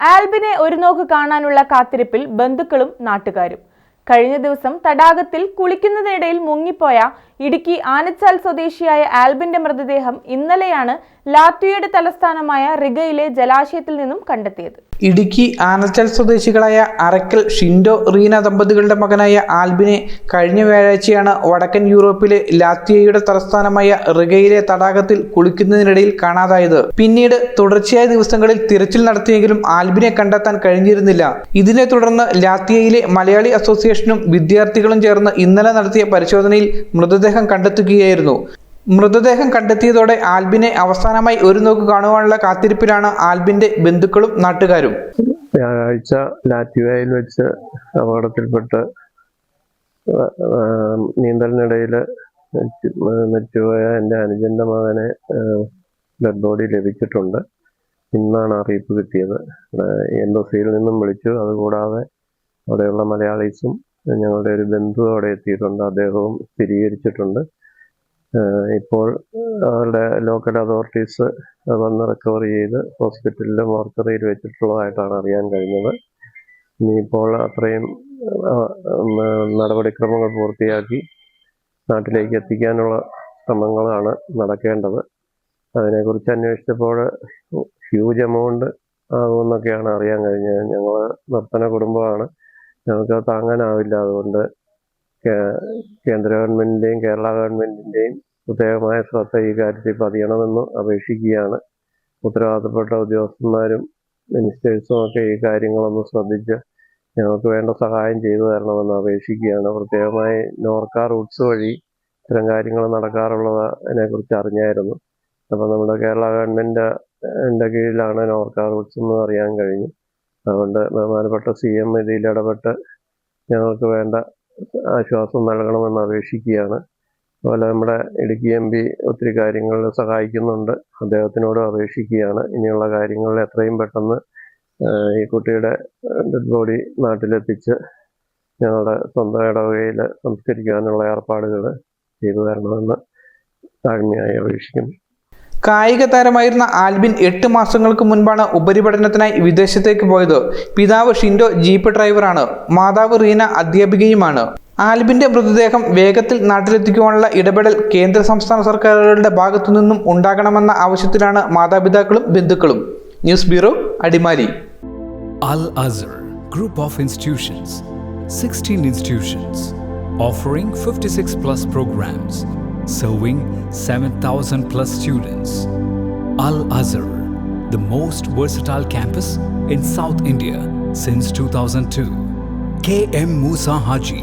ആൽബിനെ ഒരു നോക്ക് കാണാനുള്ള കാത്തിരിപ്പിൽ ബന്ധുക്കളും നാട്ടുകാരും. കഴിഞ്ഞ ദിവസം തടാകത്തിൽ കുളിക്കുന്നതിനിടയിൽ മുങ്ങിപ്പോയ ഇടുക്കി ആനച്ചാൽ സ്വദേശിയായ ആൽബിന്റെ മൃതദേഹം ഇന്നലെയാണ് ലാത്വിയയുടെ തലസ്ഥാനമായ റിഗയിലെ ജലാശയത്തിൽ നിന്നും കണ്ടെത്തിയത്. ഇടുക്കി ആനച്ചൽ സ്വദേശികളായ അറക്കൽ ഷിൻഡോ റീന ദമ്പതികളുടെ മകനായ ആൽബിനെ കഴിഞ്ഞ വ്യാഴാഴ്ചയാണ് വടക്കൻ യൂറോപ്പിലെ ലാത്വിയയുടെ തലസ്ഥാനമായ റിഗയിലെ തടാകത്തിൽ കുളിക്കുന്നതിനിടയിൽ കാണാതായത്. പിന്നീട് തുടർച്ചയായ ദിവസങ്ങളിൽ തിരച്ചിൽ നടത്തിയെങ്കിലും ആൽബിനെ കണ്ടെത്താൻ കഴിഞ്ഞിരുന്നില്ല. ഇതിനെ തുടർന്ന് ലാത്വിയയിലെ മലയാളി അസോസിയേഷനും വിദ്യാർത്ഥികളും ചേർന്ന് ഇന്നലെ നടത്തിയ പരിശോധനയിൽ മൃതദേഹം കണ്ടെത്തുകയായിരുന്നു. മൃതദേഹം കണ്ടെത്തിയതോടെ ആൽബിനെ അവസാനമായി ഒരു നോക്ക് കാണുവാനുള്ള കാത്തിരിപ്പിലാണ് ആൽബിന്റെ ബന്ധുക്കളും നാട്ടുകാരും. വ്യാഴാഴ്ച ലാറ്റിവയിൽ വെച്ച് അപകടത്തിൽപ്പെട്ട് നീന്തലിനിടയിൽ മരിച്ചുപോയ എന്റെ അനുജന്റെ മകനെ ഡെഡ് ബോഡി ലഭിച്ചിട്ടുണ്ട്. ഇന്നാണ് അറിയിപ്പ് കിട്ടിയത്. എംബസിയിൽ നിന്നും വിളിച്ചു. അതുകൂടാതെ അവിടെയുള്ള മലയാളീസും ഞങ്ങളുടെ ഒരു ബന്ധു അവിടെ എത്തിയിട്ടുണ്ട്. അദ്ദേഹവും സ്ഥിരീകരിച്ചിട്ടുണ്ട്. ഇപ്പോൾ അവരുടെ ലോക്കൽ അതോറിറ്റീസ് വന്ന് റിക്കവർ ചെയ്ത് ഹോസ്പിറ്റലിൽ മോർച്ചറിയിൽ വെച്ചിട്ടുള്ളതായിട്ടാണ് അറിയാൻ കഴിഞ്ഞത്. ഇനിയിപ്പോൾ അത്രയും നടപടിക്രമങ്ങൾ പൂർത്തിയാക്കി നാട്ടിലേക്ക് എത്തിക്കാനുള്ള ശ്രമങ്ങളാണ് നടക്കേണ്ടത്. അതിനെക്കുറിച്ച് അന്വേഷിച്ചപ്പോൾ ഹ്യൂജ് എമൗണ്ട് ആകുമെന്നൊക്കെയാണ് അറിയാൻ കഴിഞ്ഞത്. ഞങ്ങൾ നിർത്തന കുടുംബമാണ്. ഞങ്ങൾക്ക് താങ്ങാനാവില്ല. അതുകൊണ്ട് കേന്ദ്ര ഗവൺമെന്റിന്റെയും കേരള ഗവൺമെന്റിന്റെയും പ്രത്യേകമായ ശ്രദ്ധ ഈ കാര്യത്തിൽ പതിയണമെന്ന് അപേക്ഷിക്കുകയാണ്. ഉത്തരവാദിത്തപ്പെട്ട ഉദ്യോഗസ്ഥന്മാരും മിനിസ്റ്റേഴ്സും ഒക്കെ ഈ കാര്യങ്ങളൊന്ന് ശ്രദ്ധിച്ച് ഞങ്ങൾക്ക് വേണ്ട സഹായം ചെയ്തു തരണമെന്ന് അപേക്ഷിക്കുകയാണ്. പ്രത്യേകമായി നോർക്ക റൂട്ട്സ് വഴി ഇത്തരം കാര്യങ്ങൾ നടക്കാറുള്ളതിനെ കുറിച്ച് അറിഞ്ഞായിരുന്നു. അപ്പോൾ നമ്മുടെ കേരള ഗവൺമെന്റ് എന്റെ കീഴിലാണ് നോർക്ക റൂട്ട്സ് എന്ന് അറിയാൻ കഴിഞ്ഞു. അതുകൊണ്ട് ബഹുമാനപ്പെട്ട സി എം ഇതിൽ ഇടപെട്ട് ഞങ്ങൾക്ക് വേണ്ട ആശ്വാസം നൽകണമെന്ന് അപേക്ഷിക്കുകയാണ്. അതുപോലെ നമ്മുടെ ഇടുക്കി എം പി ഒത്തിരി കാര്യങ്ങളിൽ സഹായിക്കുന്നുണ്ട്. അദ്ദേഹത്തിനോട് അപേക്ഷിക്കുകയാണ്. ഇനിയുള്ള കാര്യങ്ങളിൽ എത്രയും പെട്ടെന്ന് ഈ കുട്ടിയുടെ ഡെഡ് ബോഡി നാട്ടിലെത്തിച്ച് ഞങ്ങളുടെ സ്വന്തം ഇടവകയിൽ സംസ്കരിക്കാനുള്ള ഏർപ്പാടുകൾ ചെയ്തു തരണമെന്ന് താഴ്മയായി അപേക്ഷിക്കുന്നു. കായിക താരമായിരുന്ന ആൽബിൻ എട്ട് മാസങ്ങൾക്ക് മുൻപാണ് ഉപരിപഠനത്തിനായി വിദേശത്തേക്ക് പോയത്. പിതാവ് ഷിൻഡോ ജീപ്പ് ഡ്രൈവറാണ്. മാതാവ് റീന അധ്യാപികയുമാണ്. ആൽബിന്റെ മൃതദേഹം വേഗത്തിൽ നാട്ടിലെത്തിക്കുവാനുള്ള ഇടപെടൽ കേന്ദ്ര സംസ്ഥാന സർക്കാരുകളുടെ ഭാഗത്തു നിന്നും ഉണ്ടാകണമെന്ന ആവശ്യത്തിലാണ് മാതാപിതാക്കളും ബന്ധുക്കളും. News bureau Adimali. Al Azhar group of institutions sixteen institutions offering fifty six plus programs serving seven thousand plus students Al Azhar the most versatile campus in South India since two thousand two K M Moosa Haji